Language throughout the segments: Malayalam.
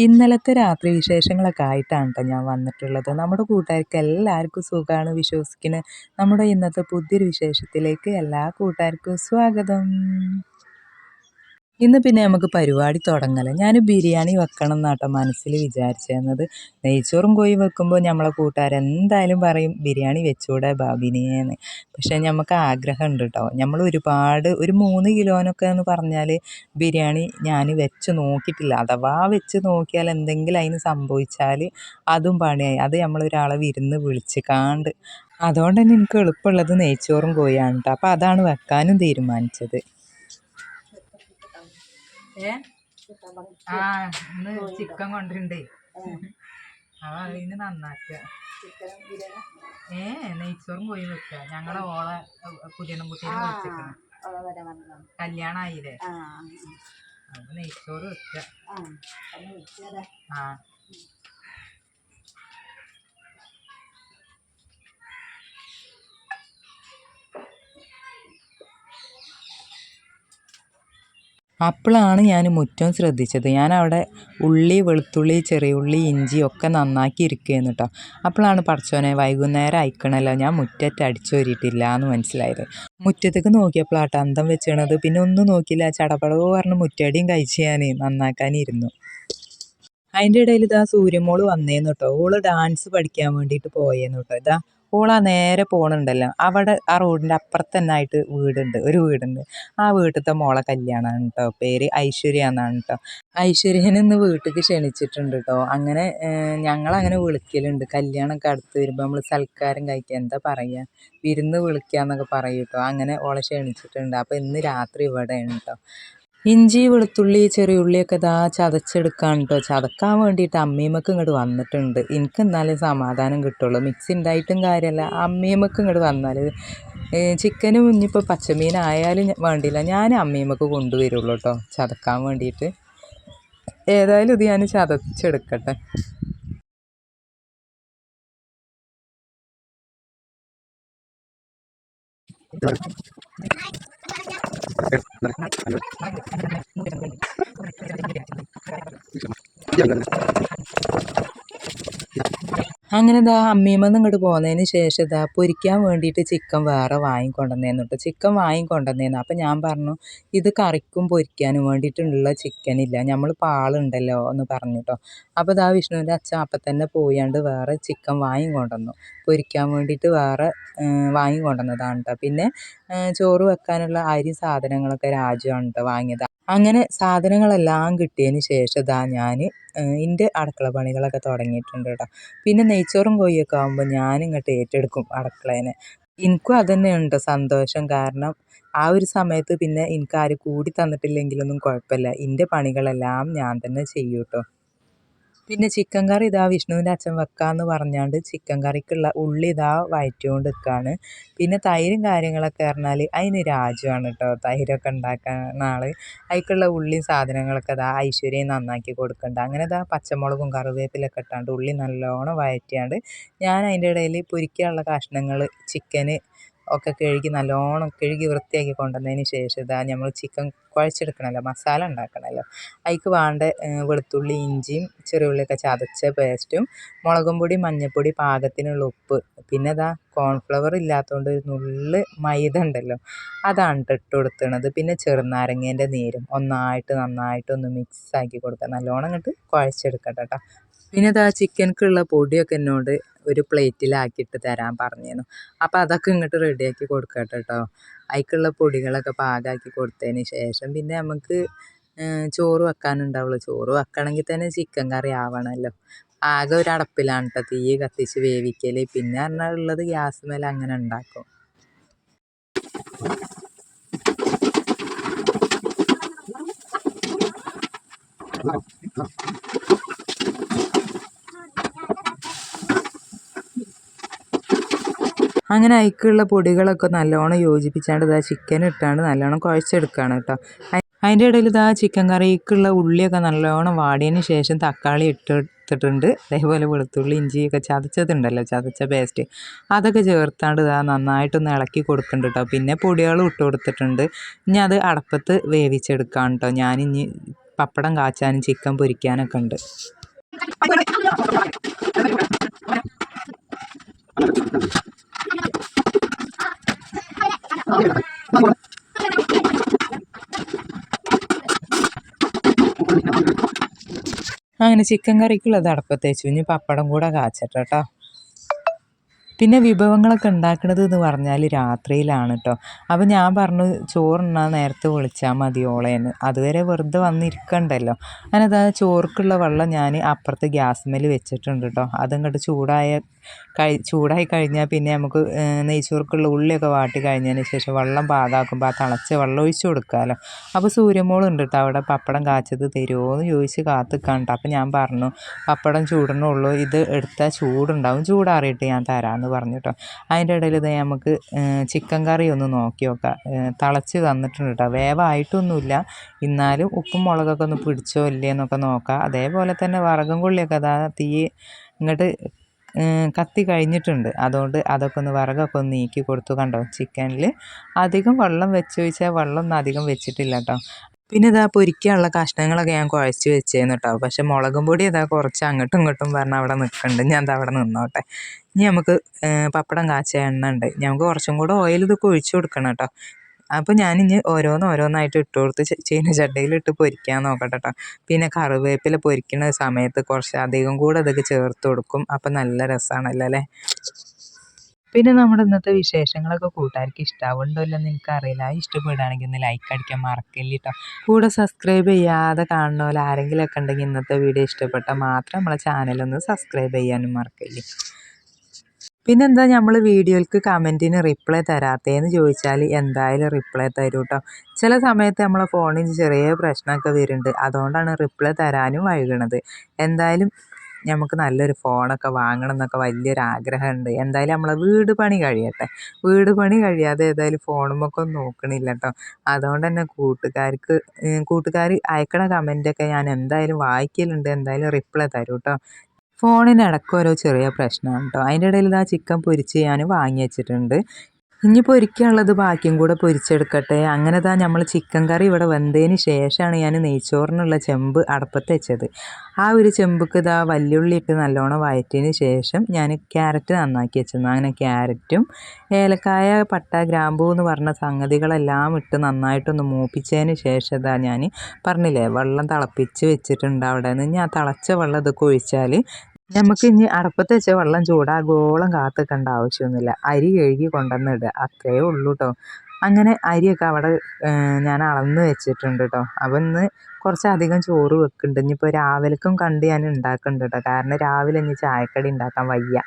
ഇന്നലത്തെ രാത്രി വിശേഷങ്ങളൊക്കെ ആയിട്ടാണ് കേട്ടോ ഞാൻ വന്നിട്ടുള്ളത്. നമ്മുടെ കൂട്ടുകാർക്ക് എല്ലാവർക്കും സുഖമാണ് വിശ്വസിക്കുന്നത് നമ്മുടെ ഇന്നത്തെ പുതിയൊരു വിശേഷത്തിലേക്ക് എല്ലാ കൂട്ടുകാർക്കും സ്വാഗതം. ഇന്ന് പിന്നെ നമുക്ക് പരിപാടി തുടങ്ങല. ഞാൻ ബിരിയാണി വെക്കണം എന്നാട്ടോ മനസ്സിൽ വിചാരിച്ചിരുന്നത് നെയ്ച്ചോറും കോഴി വെക്കുമ്പോൾ നമ്മളെ കൂട്ടുകാരെന്തായാലും പറയും ബിരിയാണി വെച്ചൂടെ ബാബിനിയെന്ന് പക്ഷേ നമുക്ക് ആഗ്രഹം ഉണ്ട് കേട്ടോ നമ്മൾ ഒരുപാട് ഒരു മൂന്ന് കിലോനൊക്കെ എന്ന് പറഞ്ഞാൽ ബിരിയാണി ഞാൻ വെച്ച് നോക്കിയിട്ടില്ല. അഥവാ വെച്ച് നോക്കിയാൽ എന്തെങ്കിലും അതിന് സംഭവിച്ചാൽ അതും പണിയായി. അത് നമ്മളൊരാളെ വിരുന്ന് വിളിച്ച് കാണ്ട് അതുകൊണ്ട് തന്നെ എനിക്ക് എളുപ്പമുള്ളത് നെയ്ച്ചോറും കോഴിയാണ് കേട്ടോ അപ്പോൾ അതാണ് വെക്കാനും തീരുമാനിച്ചത്. ഏ? ആ ഇന്ന് ചിക്കൻ കൊണ്ടിട്ടുണ്ട് അവ അതിന് നന്നാക്കുക. ഏ നെയ്ച്ചോറും പോയി വെക്കുക. ഞങ്ങളെ ഓളെ പുതിയണം കുട്ടീനെ വിളിച്ചിരിക്കണം. കല്യാണായില്ലേ? അപ്പൊ നെയ്ച്ചോറ് വെക്കുക. ആ. അപ്പോഴാണ് ഞാൻ മുറ്റം ശ്രദ്ധിച്ചത്. ഞാൻ അവിടെ ഉള്ളി വെളുത്തുള്ളി ചെറിയ ഉള്ളി ഇഞ്ചി ഒക്കെ നന്നാക്കി ഇരിക്കുകയെന്ന് കേട്ടോ അപ്പോഴാണ് പറച്ചോനെ വൈകുന്നേരം അയക്കണല്ലോ. ഞാൻ മുറ്റത്ത് അടിച്ചു വരിയിട്ടില്ല എന്ന് മനസ്സിലായത്. മുറ്റത്തേക്ക് നോക്കിയപ്പോഴാട്ടോ അന്തം വെച്ചണത് പിന്നെ ഒന്നും നോക്കിയില്ല. ചടപടവ് പറഞ്ഞ് മുറ്റടിയും കഴിച്ച് ഞാൻ നന്നാക്കാനിരുന്നു അതിന്റെ ഇടയിൽ ഇതാ സൂര്യമോൾ വന്നേന്ന് കേട്ടോ ഓൾ ഡാൻസ് പഠിക്കാൻ വേണ്ടിയിട്ട് പോയേന്ന് കേട്ടോ ഇതാ ഓളാ നേരെ പോകണുണ്ടല്ലോ അവിടെ ആ റോഡിന്റെ അപ്പുറത്ത് തന്നെ ആയിട്ട് വീടുണ്ട്. ഒരു വീടുണ്ട്. ആ വീട്ടിലത്തെ മോളെ കല്യാണമാണ് കേട്ടോ പേര് ഐശ്വര്യ എന്നാണ് കേട്ടോ ഐശ്വര്യനെ ഇന്ന് വീട്ടിലേക്ക് ക്ഷണിച്ചിട്ടുണ്ട് കേട്ടോ അങ്ങനെ ഞങ്ങളങ്ങനെ വിളിക്കലുണ്ട്. കല്യാണമൊക്കെ അടുത്ത് വരുമ്പോൾ നമ്മൾ സൽക്കാരം കഴിക്കുക എന്താ പറയുക വിരുന്ന് വിളിക്കുക എന്നൊക്കെ പറയും കേട്ടോ അങ്ങനെ ഓളെ ക്ഷണിച്ചിട്ടുണ്ട്. അപ്പോൾ ഇന്ന് രാത്രി ഇവിടെയാണ് കേട്ടോ ഇഞ്ചി വെളുത്തുള്ളി ചെറിയ ഉള്ളിയൊക്കെ ഇതാ ചതച്ചെടുക്കാൻ കേട്ടോ ചതക്കാൻ വേണ്ടിയിട്ട് അമ്മീമ്മക്ക് ഇങ്ങോട്ട് വന്നിട്ടുണ്ട്. എനിക്ക് എന്നാലേ സമാധാനം കിട്ടുള്ളൂ. മിക്സി ഉണ്ടായിട്ടും കാര്യമല്ല അമ്മീമ്മക്ക് ഇങ്ങോട്ട് വന്നാൽ ചിക്കനും ഇനിയിപ്പോൾ പച്ചമീനായാലും വേണ്ടിയില്ല. ഞാൻ അമ്മീമ്മക്ക് കൊണ്ടുവരുള്ളൂ കേട്ടോ ചതക്കാൻ വേണ്ടിയിട്ട്. ഏതായാലും ഇത് ഞാൻ ചതച്ചെടുക്കട്ടെ. Jangan. അങ്ങനെ ഇതാ അമ്മീമെന്ന് ഇങ്ങോട്ട് പോകുന്നതിന് ശേഷം ഇതാ പൊരിക്കാൻ വേണ്ടിയിട്ട് ചിക്കൻ വേറെ വാങ്ങിക്കൊണ്ടുവന്നേന്നു കേട്ടോ ചിക്കൻ വാങ്ങിക്കൊണ്ടുവന്നേന്നു. അപ്പം ഞാൻ പറഞ്ഞു ഇത് കറിക്കും പൊരിക്കാനും വേണ്ടിയിട്ടുള്ള ചിക്കനില്ല. നമ്മൾ പാളുണ്ടല്ലോ എന്ന് പറഞ്ഞു കേട്ടോ അപ്പോൾ ഇതാ വിഷ്ണുവിന്റെ അച്ഛൻ അപ്പം തന്നെ പോയാണ്ട് വേറെ ചിക്കൻ വാങ്ങിക്കൊണ്ടുവന്നു. പൊരിക്കാൻ വേണ്ടിയിട്ട് വേറെ വാങ്ങിക്കൊണ്ടുവന്നതാണ് കേട്ടോ പിന്നെ ചോറ് വെക്കാനുള്ള അരി സാധനങ്ങളൊക്കെ രാജുവാണ് കേട്ടോ വാങ്ങിയത്. അങ്ങനെ സാധനങ്ങളെല്ലാം കിട്ടിയതിന് ശേഷം ഇതാ ഞാൻ എന്റെ അടുക്കള പണികളൊക്കെ തുടങ്ങിയിട്ടുണ്ട് കേട്ടോ. പിന്നെ നെയ്ച്ചോറും കോഴിയൊക്കെ ആകുമ്പോൾ ഞാനിങ്ങോട്ട് ഏറ്റെടുക്കും അടുക്കളേനെ. എനിക്കും അത് തന്നെയുണ്ട് സന്തോഷം. കാരണം ആ ഒരു സമയത്ത് പിന്നെ എനിക്ക് ആരും കൂടി തന്നിട്ടില്ലെങ്കിലൊന്നും കുഴപ്പമില്ല. എന്റെ പണികളെല്ലാം ഞാൻ തന്നെ ചെയ്യും കേട്ടോ പിന്നെ ചിക്കൻ കറി ഇതാ വിഷ്ണുവിന്റെ അച്ഛൻ വെക്കാമെന്ന് പറഞ്ഞാണ്ട് ചിക്കൻ കറിക്കുള്ള ഉള്ളി ഇതാ വയറ്റുകൊണ്ട് നിൽക്കുകയാണ് പിന്നെ തൈരും കാര്യങ്ങളൊക്കെ പറഞ്ഞാൽ അതിന് രാജുവാണ് കേട്ടോ തൈരൊക്കെ ഉണ്ടാക്കുന്ന ആൾ അതിക്കുള്ള ഉള്ളിയും സാധനങ്ങളൊക്കെ ഇതാ ഐശ്വര്യം നന്നാക്കി കൊടുക്കുന്നുണ്ട് അങ്ങനെ ഇതാ പച്ചമുളകും കറിവേപ്പിലൊക്കെ ഇട്ടാണ്ട് ഉള്ളി നല്ലോണം വയറ്റിയാണ്ട് ഞാൻ അതിന്റെ ഇടയിൽ പൊരിക്കാനുള്ള കഷ്ണങ്ങൾ ചിക്കന് ഒക്കെ കഴുകി നല്ലോണം കഴുകി വൃത്തിയാക്കി കൊണ്ടുവന്നതിന് ശേഷം ഇതാ നമ്മൾ ചിക്കൻ കുഴച്ചെടുക്കണമല്ലോ മസാല ഉണ്ടാക്കണമല്ലോ. അതിക്ക് വേണ്ട വെളുത്തുള്ളി ഇഞ്ചിയും ചെറിയുള്ളിയൊക്കെ ചതച്ച പേസ്റ്റും മുളകും പൊടി മഞ്ഞൾപ്പൊടി പാകത്തിനുള്ള ഉപ്പ് പിന്നെ ഇതാ കോൺഫ്ലവർ ഇല്ലാത്തതുകൊണ്ട് ഒരു നുള്ള് മൈദ ഉണ്ടല്ലോ അതാണ് ഇട്ട് കൊടുത്തണത്. പിന്നെ ചെറുനാരങ്ങേന്റെ നീരും ഒന്നായിട്ട് നന്നായിട്ടൊന്ന് മിക്സ് ആക്കി കൊടുക്കുക നല്ലോണം ഇങ്ങോട്ട് കുഴച്ചെടുക്കട്ടെ കേട്ടോ പിന്നെ ഇതാ ചിക്കനക്കുള്ള പൊടിയൊക്കെ എന്നോട് ഒരു പ്ലേറ്റിലാക്കിയിട്ട് തരാൻ പറഞ്ഞിരുന്നു. അപ്പോൾ അതൊക്കെ ഇങ്ങോട്ട് റെഡിയാക്കി കൊടുക്കട്ടെ കേട്ടോ അതിക്കുള്ള പൊടികളൊക്കെ പാകമാക്കി കൊടുത്തതിന് ശേഷം പിന്നെ നമുക്ക് ചോറ് വെക്കാനുണ്ടാവുള്ളൂ. ചോറ് വെക്കണമെങ്കിൽ തന്നെ ചിക്കൻ കറി ആവണമല്ലോ ആകെ ഒരു അടപ്പിലാണ് കേട്ടോ തീ കത്തിച്ച് വേവിക്കൽ പിന്നെ പറഞ്ഞാൽ ഉള്ളത് ഗ്യാസ് മേലെ അങ്ങനെ ഉണ്ടാക്കും. അങ്ങനെ അയക്കുള്ള പൊടികളൊക്കെ നല്ലോണം യോജിപ്പിച്ചാണ്ട് ഇതാ ചിക്കൻ ഇട്ടാണ്ട് നല്ലോണം കുഴച്ചെടുക്കുകയാണ് കേട്ടോ. അതിന്റെ ഇടയിൽ ഇതാ ചിക്കൻ കറിക്കുള്ള ഉള്ളിയൊക്കെ നല്ലോണം വാടിയതിന് ശേഷം തക്കാളി ഇട്ടെടുത്തിട്ടുണ്ട് അതേപോലെ വെളുത്തുള്ളി ഇഞ്ചിയൊക്കെ ചതച്ചതുണ്ടല്ലോ ചതച്ച പേസ്റ്റ് അതൊക്കെ ചേർത്താണ്ട് ഇതാ നന്നായിട്ടൊന്ന് ഇളക്കി കൊടുക്കുന്നുണ്ട് കേട്ടോ. പിന്നെ പൊടികളും ഇട്ട് കൊടുത്തിട്ടുണ്ട്. ഇനി അത് അടപ്പത്ത് വേവിച്ചെടുക്കാം കേട്ടോ. ഞാനിനി പപ്പടം കാച്ചാനും ചിക്കൻ പൊരിക്കാനൊക്കെ ഉണ്ട്. അങ്ങനെ ചിക്കൻ കറിക്കുള്ളത് അടപ്പത്തേച്ചു. ഇനി പപ്പടം കൂടെ കാച്ചട്ടെ കേട്ടോ പിന്നെ വിഭവങ്ങളൊക്കെ ഉണ്ടാക്കുന്നത് എന്ന് പറഞ്ഞാൽ രാത്രിയിലാണ് കേട്ടോ അപ്പം ഞാൻ പറഞ്ഞു ചോറുണ്ണാൻ നേരത്തെ വിളിച്ചാൽ മതി ഓളേന്ന്. അതുവരെ വെറുതെ വന്നിരിക്കണ്ടല്ലോ. അങ്ങനെ അതാ ചോറുക്കുള്ള വെള്ളം ഞാൻ അപ്പുറത്ത് ഗ്യാസ് മേൽ വെച്ചിട്ടുണ്ട് കേട്ടോ അതങ്ങോട്ട് ചൂടായ കഴി ചൂടായി കഴിഞ്ഞാൽ പിന്നെ നമുക്ക് നെയ്ച്ചോർക്കുള്ള ഉള്ളിയൊക്കെ വാട്ടി കഴിഞ്ഞതിന് ശേഷം വെള്ളം പാകാക്കുമ്പോൾ ആ തിളച്ച വെള്ളം ഒഴിച്ചു കൊടുക്കാമല്ലോ അപ്പോൾ സൂര്യമോളുണ്ട് കേട്ടോ അവിടെ പപ്പടം കാച്ചത് തരുമോ എന്ന് ചോദിച്ച് കാത്ത് കണ്ടു അപ്പോൾ ഞാൻ പറഞ്ഞു പപ്പടം ചൂടണുള്ളൂ ഇത് എടുത്താൽ ചൂടുണ്ടാവും. ചൂടാറിയിട്ട് ഞാൻ തരാമെന്ന് പറഞ്ഞു കേട്ടോ അതിന്റെ ഇടയിൽ ഇത് നമുക്ക് ചിക്കൻ കറി ഒന്ന് നോക്കി നോക്കാം. തിളച്ച് തന്നിട്ടുണ്ട് കേട്ടോ വേവായിട്ടൊന്നുമില്ല. എന്നാലും ഉപ്പും മുളകൊക്കെ ഒന്ന് പിടിച്ചോ ഇല്ലേ എന്നൊക്കെ നോക്കാം. അതേപോലെ തന്നെ വറകും കൊള്ളിയൊക്കെ അതാ തീ ഇങ്ങോട്ട് കത്തി കഴിഞ്ഞിട്ടുണ്ട്. അതുകൊണ്ട് അതൊക്കെ ഒന്ന് വിറകൊക്കെ ഒന്ന് നീക്കി കൊടുത്തു കണ്ടോ? ചിക്കനിൽ അധികം വെള്ളം വെച്ച് വെച്ചാൽ വെള്ളം ഒന്നും അധികം വെച്ചിട്ടില്ല കേട്ടോ. പിന്നെ ഇതാ പൊരിക്കാനുള്ള കഷ്ണങ്ങളൊക്കെ ഞാൻ കുഴച്ച് വെച്ചേന്ന് കേട്ടോ. പക്ഷെ മുളകും പൊടി ഇതാ കുറച്ച് അങ്ങോട്ടും ഇങ്ങോട്ടും പറഞ്ഞ് അവിടെ നിൽക്കുന്നുണ്ട് ഞാൻ അത് അവിടെ നിന്നോട്ടെ. ഇനി നമുക്ക് പപ്പടം കാച്ച എണ്ണ ഉണ്ട്. ഞങ്ങൾക്ക് കുറച്ചും കൂടെ ഓയിൽ ഇതൊക്കെ ഒഴിച്ചു കൊടുക്കണം കേട്ടോ. അപ്പോൾ ഞാനിനി ഓരോന്ന് ഓരോന്നായിട്ട് ഇട്ട് കൊടുത്ത് ചീനച്ചട്ടിയിലിട്ട് പൊരിക്കാൻ നോക്കട്ടെ കേട്ടോ പിന്നെ കറിവേപ്പില പൊരിക്കുന്ന സമയത്ത് കുറച്ച് അധികം കൂടെ അതൊക്കെ ചേർത്ത് കൊടുക്കും. അപ്പം നല്ല രസമാണല്ലോ അല്ലേ? പിന്നെ നമ്മുടെ ഇന്നത്തെ വിശേഷങ്ങളൊക്കെ കൂട്ടുകാർക്ക് ഇഷ്ടാവുണ്ടോ ഇല്ലെന്ന് എനിക്കറിയില്ല. ഇഷ്ടപ്പെടുകയാണെങ്കിൽ ഒന്ന് ലൈക്ക് അടിക്കാൻ മറക്കില്ല കേട്ടോ കൂടെ സബ്സ്ക്രൈബ് ചെയ്യാതെ കാണുന്ന പോലെ ആരെങ്കിലുമൊക്കെ ഉണ്ടെങ്കിൽ ഇന്നത്തെ വീഡിയോ ഇഷ്ടപ്പെട്ടാൽ മാത്രം നമ്മളെ ചാനലൊന്ന് സബ്സ്ക്രൈബ് ചെയ്യാനും മറക്കില്ല. പിന്നെന്താ നമ്മൾ വീഡിയോയ്ക്ക് കമന്റിന് റിപ്ലൈ തരാത്തതെന്ന് ചോദിച്ചാൽ എന്തായാലും റിപ്ലൈ തരും കേട്ടോ ചില സമയത്ത് നമ്മളെ ഫോണിൽ ചെറിയ പ്രശ്നമൊക്കെ വരുന്നുണ്ട് അതുകൊണ്ടാണ് റിപ്ലൈ തരാനും വൈകണത്. എന്തായാലും നമുക്ക് നല്ലൊരു ഫോണൊക്കെ വാങ്ങണം എന്നൊക്കെ വലിയൊരു ആഗ്രഹമുണ്ട് എന്തായാലും നമ്മളെ വീട് പണി കഴിയട്ടെ. വീട് പണി കഴിയാതെ ഏതായാലും ഫോണുമൊക്കെ ഒന്നും നോക്കണില്ല കേട്ടോ അതുകൊണ്ട് തന്നെ കൂട്ടുകാർക്ക് കൂട്ടുകാർ അയക്കണ കമന്റൊക്കെ ഞാൻ എന്തായാലും വായിക്കലുണ്ട്. എന്തായാലും റിപ്ലൈ തരും കേട്ടോ ഫോണിനിടയ്ക്ക് ഓരോ ചെറിയ പ്രശ്നമാണ് കേട്ടോ അതിന്റെ ഇടയിൽ ഇതാ ചിക്കൻ പൊരിച്ച് ഞാൻ വാങ്ങി വെച്ചിട്ടുണ്ട്. ഇനി പൊരിക്കാനുള്ളത് ബാക്കിയും കൂടെ പൊരിച്ചെടുക്കട്ടെ. അങ്ങനെ താ നമ്മൾ ചിക്കൻ കറി ഇവിടെ വെന്തതിന് ശേഷമാണ് ഞാൻ നെയ്ച്ചോറിനുള്ള ചെമ്പ് അടപ്പത്ത് വെച്ചത്. ആ ഒരു ചെമ്പുക്ക് ഇതാ വല്യുള്ളി ഇട്ട് നല്ലോണം വയറ്റിന് ശേഷം ഞാൻ ക്യാരറ്റ് നന്നാക്കി വെച്ചിരുന്നു. അങ്ങനെ ക്യാരറ്റും ഏലക്കായ പട്ട ഗ്രാമ്പൂ എന്ന് പറഞ്ഞ സംഗതികളെല്ലാം ഇട്ട് നന്നായിട്ടൊന്ന് മൂപ്പിച്ചതിന് ശേഷം ഇതാ ഞാൻ പറഞ്ഞില്ലേ വെള്ളം തിളപ്പിച്ച് വെച്ചിട്ടുണ്ട് അവിടെ നിന്ന് ഞാൻ തിളച്ച വെള്ളം ഇതൊക്കെ ഒഴിച്ചാൽ നമുക്ക് ഇനി അടപ്പത്ത് വെച്ച വെള്ളം ചൂടാകോളം കാത്ത് നിൽക്കേണ്ട ആവശ്യമൊന്നുമില്ല. അരി കഴുകി കൊണ്ടുവന്നിടുക അത്രയേ ഉള്ളൂ കേട്ടോ അങ്ങനെ അരിയൊക്കെ അവിടെ ഞാൻ അളന്ന് വെച്ചിട്ടുണ്ട് കേട്ടോ അപ്പം ഇന്ന് കുറച്ചധികം ചോറ് വെക്കുന്നുണ്ട്. ഇനിയിപ്പോൾ രാവിലേക്കും കണ്ട് ഞാൻ ഉണ്ടാക്കുന്നുണ്ട് കേട്ടോ കാരണം രാവിലെ ഇനി ചായക്കടി ഉണ്ടാക്കാൻ വയ്യ.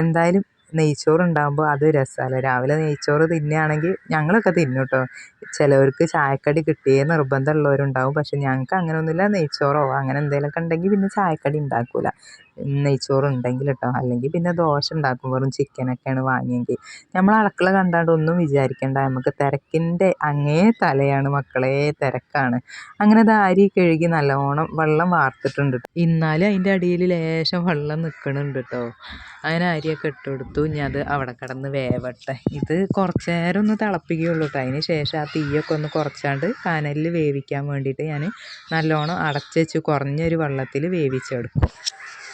എന്തായാലും നെയ്ച്ചോറ് ഉണ്ടാകുമ്പോൾ അത് രസമല്ലേ രാവിലെ നെയ്ച്ചോറ് തിന്നുകയാണെങ്കിൽ ഞങ്ങളൊക്കെ തിന്നും കേട്ടോ ചിലവർക്ക് ചായക്കടി കിട്ടിയേ നിർബന്ധമുള്ളവരുണ്ടാവും. പക്ഷെ ഞങ്ങൾക്ക് അങ്ങനെയൊന്നുമില്ല. നെയ്ച്ചോറോ അങ്ങനെ എന്തെങ്കിലുമൊക്കെ ഉണ്ടെങ്കിൽ പിന്നെ ചായക്കടി ഉണ്ടാക്കില്ല നെയ്ച്ചോറ് ഉണ്ടെങ്കിൽ കേട്ടോ അല്ലെങ്കിൽ പിന്നെ ദോശ ഉണ്ടാക്കും വെറും ചിക്കനൊക്കെയാണ് വാങ്ങിയെങ്കിൽ. നമ്മൾ അടുക്കള കണ്ടാണ്ട് ഒന്നും വിചാരിക്കേണ്ട. നമുക്ക് തിരക്കിന്റെ അങ്ങേ തലയാണ് മക്കളെ തിരക്കാണ്. അങ്ങനെ അരി കഴുകി നല്ലോണം വെള്ളം വാർത്തിട്ടുണ്ട് ഇന്നാലും അതിന്റെ അടിയിൽ ലേശം വെള്ളം നിൽക്കണുണ്ട് കേട്ടോ അങ്ങനെ അരിയൊക്കെ ഇട്ട് കൊടുത്തു ഇനി അത് അവിടെ കിടന്ന് വേവട്ടെ. ഇത് കുറച്ച് നേരം ഒന്ന് തിളപ്പിക്കുകയുള്ളൂ കേട്ടോ അതിന് ശേഷം ആ തീയൊക്കെ ഒന്ന് കുറച്ചാണ്ട് കനലിൽ വേവിക്കാൻ വേണ്ടിയിട്ട് ഞാൻ നല്ലോണം അടച്ചു വെച്ച് കുറഞ്ഞൊരു വെള്ളത്തിൽ വേവിച്ചെടുക്കും.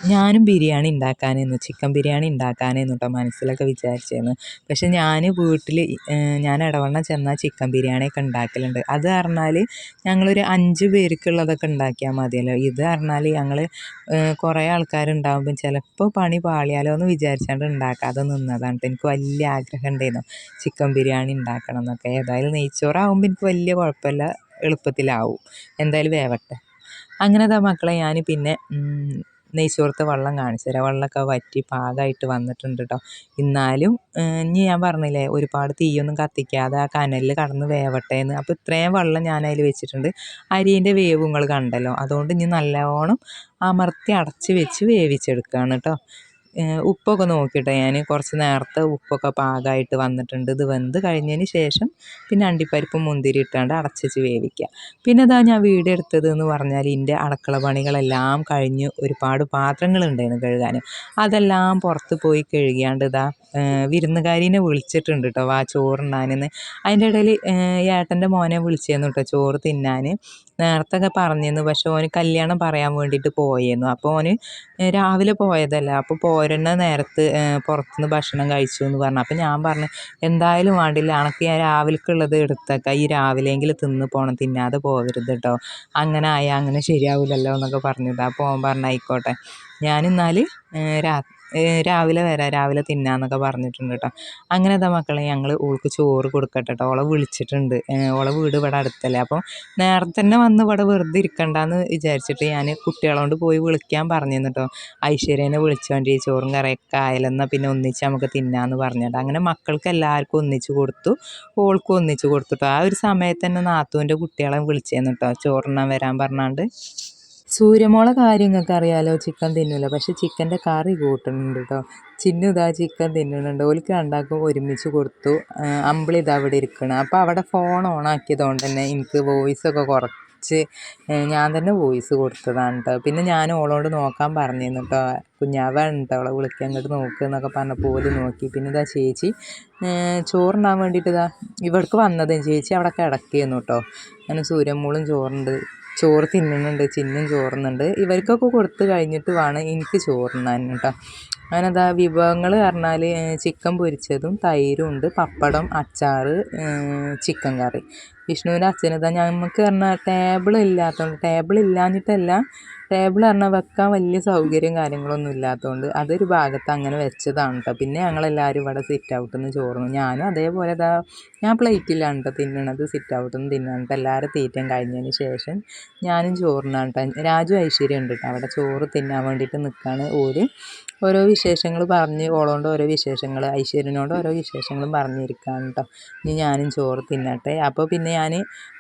ഞാനും ബിരിയാണി ഉണ്ടാക്കാനായിരുന്നു ചിക്കൻ ബിരിയാണി ഉണ്ടാക്കാനായിരുന്നു കേട്ടോ മനസ്സിലൊക്കെ വിചാരിച്ചിരുന്നു പക്ഷെ ഞാൻ വീട്ടിൽ ഞാൻ ഇടവണ്ണ ചെന്നാൽ ചിക്കൻ ബിരിയാണിയൊക്കെ ഉണ്ടാക്കലുണ്ട്. അത് പറഞ്ഞാൽ ഞങ്ങളൊരു അഞ്ച് പേർക്കുള്ളതൊക്കെ ഉണ്ടാക്കിയാൽ മതിയല്ലോ. ഇത് പറഞ്ഞാൽ ഞങ്ങൾ കുറേ ആൾക്കാരുണ്ടാകുമ്പം ചിലപ്പോൾ പണി പാളിയാലോ എന്ന് വിചാരിച്ചാണ്ട് ഉണ്ടാക്കാതെ നിന്നതാണ്. എനിക്ക് വലിയ ആഗ്രഹം ഉണ്ടായിരുന്നു ചിക്കൻ ബിരിയാണി ഉണ്ടാക്കണം എന്നൊക്കെ. ഏതായാലും നെയ്ച്ചോറാകുമ്പോൾ എനിക്ക് വലിയ കുഴപ്പമില്ല എളുപ്പത്തിലാവും. എന്തായാലും വേവട്ടെ. അങ്ങനെ മക്കളെ. ഞാൻ പിന്നെ നെയ്ച്ചോറത്തെ വെള്ളം കാണിച്ചു തരാം. വെള്ളമൊക്കെ വറ്റി പാകമായിട്ട് വന്നിട്ടുണ്ട് കേട്ടോ എന്നാലും ഇനി ഞാൻ പറഞ്ഞില്ലേ ഒരുപാട് തീയൊന്നും കത്തിക്കാതെ ആ കനലിൽ കടന്ന് വേവട്ടെ എന്ന് അപ്പോൾ ഇത്രയും വെള്ളം ഞാൻ അതിൽ വെച്ചിട്ടുണ്ട്. അരിന്റെ വേവ് നിങ്ങൾ കണ്ടല്ലോ. അതുകൊണ്ട് ഇനി നല്ലവണ്ണം അമർത്തി അടച്ച് വെച്ച് വേവിച്ചെടുക്കുകയാണ് കേട്ടോ ഉപ്പൊക്കെ നോക്കിയിട്ട് ഞാൻ കുറച്ച് നേരത്തെ ഉപ്പൊക്കെ പാകമായിട്ട് വന്നിട്ടുണ്ട്. ഇത് വെന്ത് കഴിഞ്ഞതിന് ശേഷം പിന്നെ അണ്ടിപ്പരിപ്പും മുന്തിരി ഇട്ടാണ്ട് അടച്ചിച്ച് വേവിക്കുക പിന്നെ ഇതാ ഞാൻ വീഡിയോ എടുത്തത് എന്ന് പറഞ്ഞാൽ എന്റെ അടുക്കള പണികളെല്ലാം കഴിഞ്ഞ് ഒരുപാട് പാത്രങ്ങളുണ്ടായിരുന്നു കഴുകാൻ അതെല്ലാം പുറത്ത് പോയി കഴുകിയാണ്ട് ഇതാ വിരുന്നുകാരിനെ വിളിച്ചിട്ടുണ്ട് കേട്ടോ ആ ചോറുണ്ണാനെന്ന്. അതിന്റെ ഇടയിൽ ഏട്ടന്റെ മോനെ വിളിച്ചിരുന്നു കേട്ടോ ചോറ് തിന്നാൻ നേരത്തെ പറഞ്ഞിരുന്നു പക്ഷെ ഓന് കല്യാണം പറയാൻ വേണ്ടിയിട്ട് പോയിരുന്നു അപ്പോൾ ഓന് രാവിലെ പോയതല്ല അപ്പോൾ പോരുന്ന നേരത്ത് പുറത്തുനിന്ന് ഭക്ഷണം കഴിച്ചു എന്ന് പറഞ്ഞു. അപ്പം ഞാൻ പറഞ്ഞു എന്തായാലും വേണ്ടില്ല അണക്ക് ഞാൻ രാവിലേക്കുള്ളത് എടുത്തേക്കാം. ഈ രാവിലെയെങ്കിലും തിന്ന് പോകണം തിന്നാതെ പോകരുത് കേട്ടോ അങ്ങനെ ആയാൽ അങ്ങനെ ശരിയാവില്ലല്ലോ എന്നൊക്കെ പറഞ്ഞിട്ട്. അപ്പോൾ ഓൻ പറഞ്ഞു ആയിക്കോട്ടെ. ഞാനെന്നാൽ രാ രാവിലെ വരാം. രാവിലെ തിന്നാന്നൊക്കെ പറഞ്ഞിട്ടുണ്ട് കേട്ടോ. അങ്ങനെ ഇതാ മക്കളെ ഞങ്ങൾ ഓൾക്ക് ചോറ് കൊടുക്കട്ടെ കേട്ടോ. ഓളെ വിളിച്ചിട്ടുണ്ട്. ഓളെ വീട് ഇവിടെ അടുത്തല്ലേ. അപ്പം നേരത്തെ തന്നെ വന്ന് ഇവിടെ വെറുതെ ഇരിക്കണ്ടെന്ന് വിചാരിച്ചിട്ട് ഞാൻ കുട്ടികളോട് പോയി വിളിക്കാൻ പറഞ്ഞിരുന്നു കേട്ടോ. ഐശ്വര്യനെ വിളിച്ചോണ്ടി ചോറും കറിയൊക്കെ ആയാലെന്നാൽ പിന്നെ ഒന്നിച്ച് നമുക്ക് തിന്നാന്ന് പറഞ്ഞിട്ട്. അങ്ങനെ മക്കൾക്ക് എല്ലാവർക്കും ഒന്നിച്ച് കൊടുത്തു. ഓൾക്കും ഒന്നിച്ച് കൊടുത്തു കേട്ടോ. ആ ഒരു സമയത്ത് തന്നെ നാത്തൂന്റെ കുട്ടികളെ വിളിച്ചേന്നു കേട്ടോ. ചോറുണ്ണാൻ വരാൻ പറഞ്ഞാണ്ട്. സൂര്യമോളെ കാര്യം അറിയാലോ ചിക്കൻ തിന്നില്ല പക്ഷെ ചിക്കന്റെ കറി കൂട്ടുന്നുണ്ട് കേട്ടോ ചിന്നു ഇതാ ചിക്കൻ തിന്നുന്നുണ്ട്. ഓൽക്ക് രണ്ടാക്കും ഒരുമിച്ച് കൊടുത്തു. അമ്പിളി ഇതാ അവിടെ ഇരിക്കണം. അപ്പോൾ അവിടെ ഫോൺ ഓൺ ആക്കിയതുകൊണ്ട് തന്നെ എനിക്ക് വോയിസൊക്കെ കുറച്ച് ഞാൻ തന്നെ വോയിസ് കൊടുത്തതാണ് കേട്ടോ പിന്നെ ഞാൻ ഓളോട് നോക്കാൻ പറഞ്ഞിരുന്നു കേട്ടോ കുഞ്ഞാവാണ് കേട്ടോ അവളെ വിളിക്കാൻ? അങ്ങോട്ട് നോക്കുക എന്നൊക്കെ പറഞ്ഞപ്പോൾ ഓൽ നോക്കി. പിന്നെ ഇതാ ചേച്ചി ചോറുണ്ടാൻ വേണ്ടിയിട്ട് ഇതാ ഇവിടേക്ക് വന്നതും ചേച്ചി അവിടെ കിടക്കുകയായിരുന്നു കേട്ടോ അങ്ങനെ സൂര്യമ്മൂളും ചോറുണ്ട് ചോറ് തിന്നുന്നുണ്ട് ചിന്നും ചോറുന്നുണ്ട്. ഇവർക്കൊക്കെ കൊടുത്ത് കഴിഞ്ഞിട്ട് വേണം എനിക്ക് ചോറുണ്ണാൻ കേട്ടോ. അങ്ങനെ എന്താ വിഭവങ്ങൾ പറഞ്ഞാൽ ചിക്കൻ പൊരിച്ചതും തൈരും ഉണ്ട് പപ്പടം അച്ചാർ ചിക്കൻ കറി. വിഷ്ണുവിന്റെ അച്ഛനിതാ ഞങ്ങൾക്ക് പറഞ്ഞാൽ ടേബിൾ ഇല്ലാത്തതുകൊണ്ട് ടേബിൾ ഇല്ലാഞ്ഞിട്ടല്ല ടേബിൾ പറഞ്ഞാൽ വെക്കാൻ വലിയ സൗകര്യം കാര്യങ്ങളൊന്നും ഇല്ലാത്തതുകൊണ്ട് അതൊരു ഭാഗത്ത് അങ്ങനെ വെച്ചതാണ് കേട്ടോ പിന്നെ ഞങ്ങളെല്ലാവരും ഇവിടെ സിറ്റ് ഔട്ടിൽ നിന്ന് ചോറുന്നു ഞാനും അതേപോലെ ഇതാ ഞാൻ പ്ലേറ്റിലാണ് കേട്ടോ തിന്നണത് സിറ്റ് ഔട്ടിൽ നിന്ന് തിന്നണത് എല്ലാവരും തീറ്റം കഴിഞ്ഞതിന് ശേഷം ഞാനും ചോറിനാണ് കേട്ടോ രാജു ഐശ്വര്യം ഉണ്ട് കേട്ടോ അവിടെ ചോറ് തിന്നാൻ വേണ്ടിയിട്ട് നിൽക്കുകയാണ് ഒരു ഓരോ വിശേഷങ്ങൾ പറഞ്ഞ് ഓളോണ്ട് ഓരോ വിശേഷങ്ങൾ ഐശ്വര്യനോട് ഓരോ വിശേഷങ്ങളും പറഞ്ഞിരിക്കുകയാണ് കേട്ടോ ഇനി ഞാനും ചോറ് തിന്നട്ടെ. അപ്പോൾ പിന്നെ ഞാൻ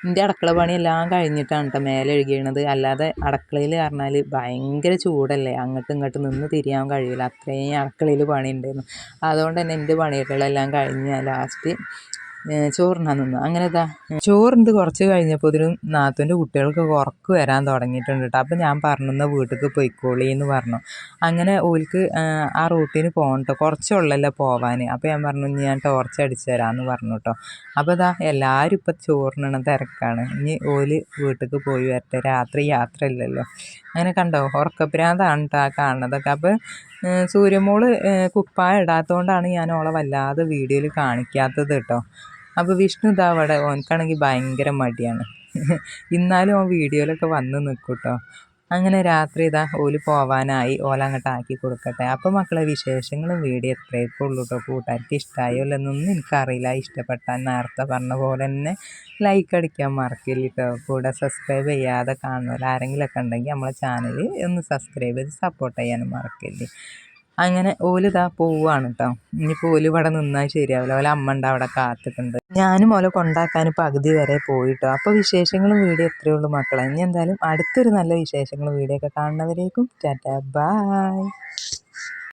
എന്റെ അടുക്കള പണിയെല്ലാം കഴിഞ്ഞിട്ടാണ് കേട്ടോ മേലെ എഴുകിയണത് അല്ലാതെ അടുക്കളയിൽ പറഞ്ഞാൽ ഭയങ്കര ചൂടല്ലേ. അങ്ങോട്ടും ഇങ്ങോട്ടും നിന്ന് തിരിയാൻ കഴിയില്ല അത്രയും അടുക്കളയിൽ പണി ഉണ്ടായിരുന്നു അതുകൊണ്ട് തന്നെ എന്റെ പണികളെല്ലാം കഴിഞ്ഞ് ലാസ്റ്റ് ചോറിനാൻ നിന്ന് അങ്ങനെ ഇതാ ചോറുണ്ട് കുറച്ച് കഴിഞ്ഞപ്പോൾ ഇതിലും നാത്തൂന്റെ കുട്ടികൾക്ക് ഉറക്ക് വരാൻ തുടങ്ങിയിട്ടുണ്ട് കേട്ടോ അപ്പം ഞാൻ പറഞ്ഞു വീട്ടിലേക്ക് പോയിക്കോളി എന്ന് പറഞ്ഞു. അങ്ങനെ ഓൽക്ക് ആ റൂട്ടിന് പോകണ്ട കുറച്ചുള്ളല്ലോ പോവാൻ അപ്പോൾ ഞാൻ പറഞ്ഞു ഇനി ഞാൻ ടോർച്ച് അടിച്ചു തരാമെന്ന് പറഞ്ഞു കേട്ടോ അപ്പോൾ ഇതാ എല്ലാവരും ഇപ്പം ചോറിനണ തിരക്കാണ്. ഇനി ഓൽ വീട്ടിലേക്ക് പോയി വരട്ടെ. രാത്രി യാത്ര ഇല്ലല്ലോ. അങ്ങനെ കണ്ടോ ഉറക്കഭ്രാന്താണ് കേട്ടോ ആ കാണുന്നതൊക്കെ. അപ്പോൾ സൂര്യമോൾ കുപ്പായം ഇടാത്തതുകൊണ്ടാണ് ഞാൻ ഓളെ വല്ലാതെ വീഡിയോയിൽ കാണിക്കാത്തത് കേട്ടോ അപ്പോൾ വിഷ്ണു ഇതാ അവിടെ ഓനക്കാണെങ്കിൽ ഭയങ്കര മടിയാണ്. എന്നാലും ഓൻ വീഡിയോയിലൊക്കെ വന്ന് നിൽക്കും കേട്ടോ അങ്ങനെ രാത്രി ഇതാ ഓൽ പോവാനായി ഓല അങ്ങോട്ട് ആക്കി കൊടുക്കട്ടെ. അപ്പോൾ മക്കളെ വിശേഷങ്ങളും വീഡിയോ എത്രയൊക്കെ ഉള്ളൂ കേട്ടോ കൂട്ടുകാർക്ക് ഇഷ്ടമായോ അല്ലെന്നൊന്നും എനിക്കറിയില്ല. ഇഷ്ടപ്പെട്ടാൽ നേരത്തെ പറഞ്ഞ പോലെ തന്നെ ലൈക്ക് അടിക്കാൻ മറക്കില്ല കേട്ടോ കൂടെ സബ്സ്ക്രൈബ് ചെയ്യാതെ കാണുമല്ലോ ആരെങ്കിലുമൊക്കെ ഉണ്ടെങ്കിൽ നമ്മളെ ചാനൽ ഒന്ന് സബ്സ്ക്രൈബ് ചെയ്ത് സപ്പോർട്ട് ചെയ്യാനും മറക്കില്ലേ അങ്ങനെ ഓലിതാ പോവാണ് കേട്ടോ ഇനിയിപ്പോൾ ഓൽ ഇവിടെ നിന്നാൽ ശരിയാവില്ല. ഓല അമ്മ ഉണ്ട് അവിടെ കാത്തിട്ടുണ്ട് ഞാനും ഓല കൊണ്ടാക്കാൻ പകുതി വരെ പോയിട്ടോ. അപ്പോൾ വിശേഷങ്ങളും വീഡിയോ എത്രയേ ഉള്ളൂ മക്കളെ. ഇനി എന്തായാലും അടുത്തൊരു നല്ല വിശേഷങ്ങളും വീഡിയോ ഒക്കെ കാണുന്നവരേക്കും. ടാറ്റാ. ബായ്.